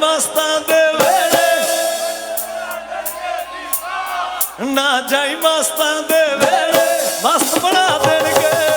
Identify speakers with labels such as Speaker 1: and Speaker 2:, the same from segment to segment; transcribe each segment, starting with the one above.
Speaker 1: ਨਾ ਜਾਈ ਮਸਤਾਂ ਦੇ ਵੇੜੇ ਨਾ ਜਾਈ ਮਸਤਾਂ ਦੇ ਵੇੜੇ ਮਸਤ ਬਣਾ ਦੇਣਗੇ।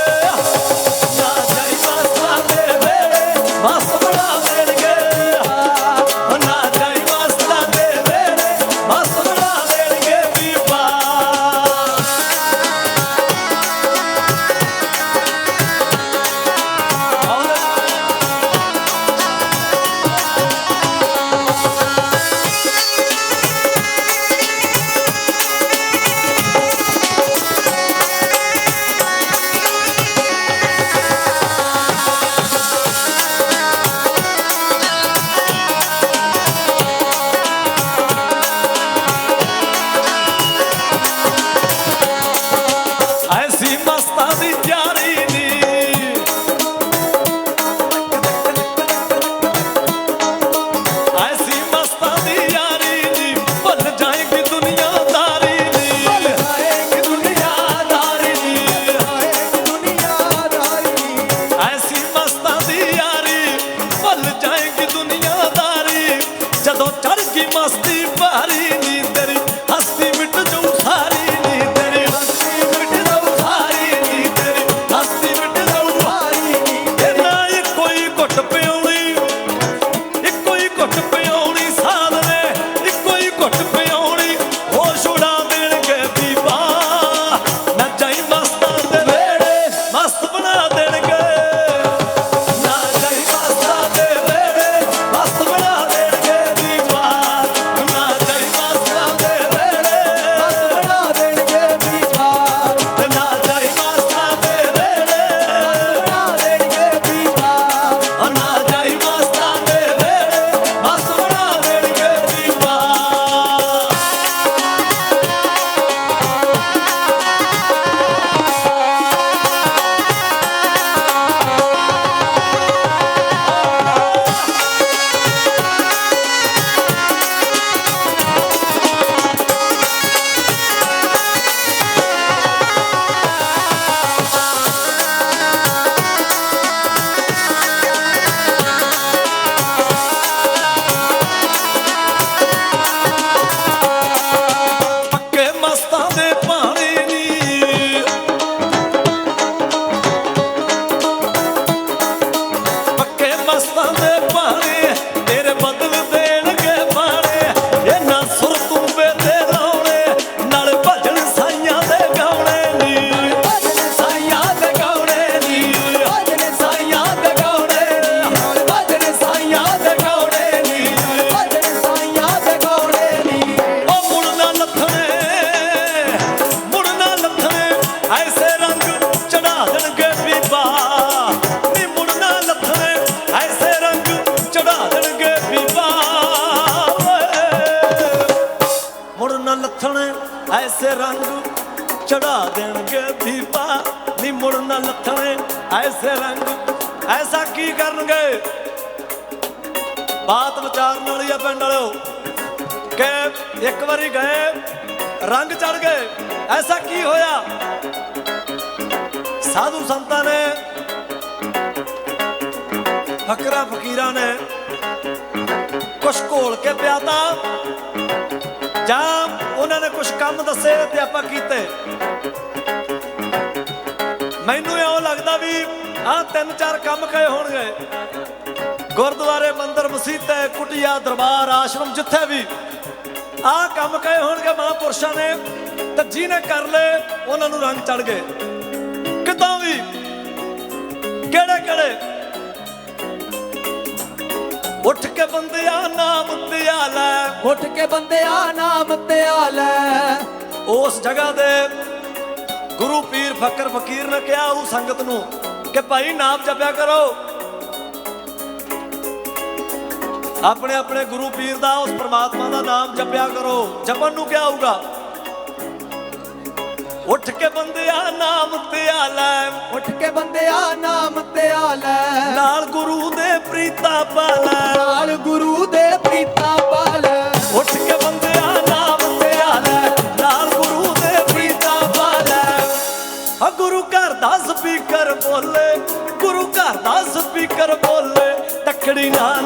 Speaker 1: ਚੜਾ ਦੇਣਗੇ ਮੁੜ ਨਾ ਲੱਥਣੇ ਐਸੇ ਰੰਗ ਚੜਾ ਦੇਣਗੇ ਬੀਬਾ ਨੀ ਮੁੜ ਨਾ ਲੱਥਣੇ ਐਸੇ ਰੰਗ, ਐਸਾ ਕੀ ਕਰਨਗੇ? ਬਾਤ ਵਿਚਾਰਨ ਵਾਲੀ ਆ ਪਿੰਡ ਵਾਲਿਓ, ਕਿ ਇੱਕ ਵਾਰੀ ਗਏ, ਰੰਗ ਚੜ ਗਏ, ਐਸਾ ਕੀ ਹੋਇਆ? ਸਾਧੂ ਸੰਤਾਂ ਨੇ, ਫਕਰਾ, ਫਕੀਰਾਂ ਨੇ ਕੁਛ ਘੋਲ ਕੇ ਪਿਆਤਾ ਜਾਂ ਉਹਨਾਂ ਨੇ ਕੁਛ ਕੰਮ ਦੱਸੇ ਤੇ ਆਪਾਂ ਕੀਤੇ। ਮੈਨੂੰ ਇਉਂ ਲੱਗਦਾ ਵੀ ਆਹ ਤਿੰਨ ਚਾਰ ਕੰਮ ਕਹੇ ਹੋਣਗੇ। ਗੁਰਦੁਆਰੇ ਮੰਦਰ, ਮਸੀਤਾਂ ਕੁਟੀਆ, ਦਰਬਾਰ, ਆਸ਼ਰਮ, ਜਿੱਥੇ ਵੀ। ਆਹ ਕੰਮ ਕਹੇ ਹੋਣਗੇ ਮਹਾਂਪੁਰਸ਼ਾਂ ਨੇ ਤੇ ਜਿਹਨੇ ਕਰ ਲਏ, ਉਹਨਾਂ ਨੂੰ ਰੰਗ ਚੜ ਗਏ। ਕਿਤੋਂ ਵੀ? ਕਿਹੜੇ ਕਿਹੜੇ ਉੱਠ ਕੇ ਬੰਦਿਆ ਨਾਮ ਧਿਆ ਲੈ
Speaker 2: ਉੱਠ ਕੇ ਬੰਦਿਆ ਨਾਮ ਧਿਆ ਲੈ
Speaker 1: ਉਸ ਜਗ੍ਹਾ ਦੇ ਗੁਰੂ ਪੀਰ ਫਕਰ ਫਕੀਰ ਨੇ ਕਿਹਾ ਉਹ ਸੰਗਤ ਨੂੰ ਕਿ ਭਾਈ ਨਾਮ ਜਪਿਆ ਕਰੋ। ਆਪਣੇ ਆਪਣੇ ਗੁਰੂ ਪੀਰ ਦਾ ਉਸ ਪ੍ਰਮਾਤਮਾ ਦਾ ਨਾਮ ਜਪਿਆ ਕਰੋ। ਜਪਣ ਨੂੰ ਕਿਹਾ ਹੋਊਗਾ। ਉੱਠ ਕੇ ਬੰਦਿਆ ਨਾਮ ਧਿਆ ਲੈ
Speaker 2: ਉੱਠ ਕੇ ਬੰਦਿਆ ਨਾਮ ਧਿਆ ਲੈ
Speaker 1: ਨਾਲ ਗੁਰੂ ਦੇ ਪ੍ਰੀਤਾ ਪਾਲੈ।
Speaker 2: ਨਾਲ ਗੁਰੂ ਦੇ ਪ੍ਰੀਤਾ ਪਾਲ।
Speaker 1: ਉੱਠ ਕੇ ਬੰਦਿਆ ਨਾਮ ਧਿਆ ਲੈ ਨਾਲ ਗੁਰੂ ਦੇ ਪ੍ਰੀਤਾ ਪਾਲੈ। ਆ ਗੁਰੂ ਘਰ ਦਾ ਸਪੀਕਰ ਬੋਲੇ। ਗੁਰੂ ਘਰ ਦਾ ਸਪੀਕਰ ਬੋਲੇ। ਤੱਕੜੀ ਨਾਲ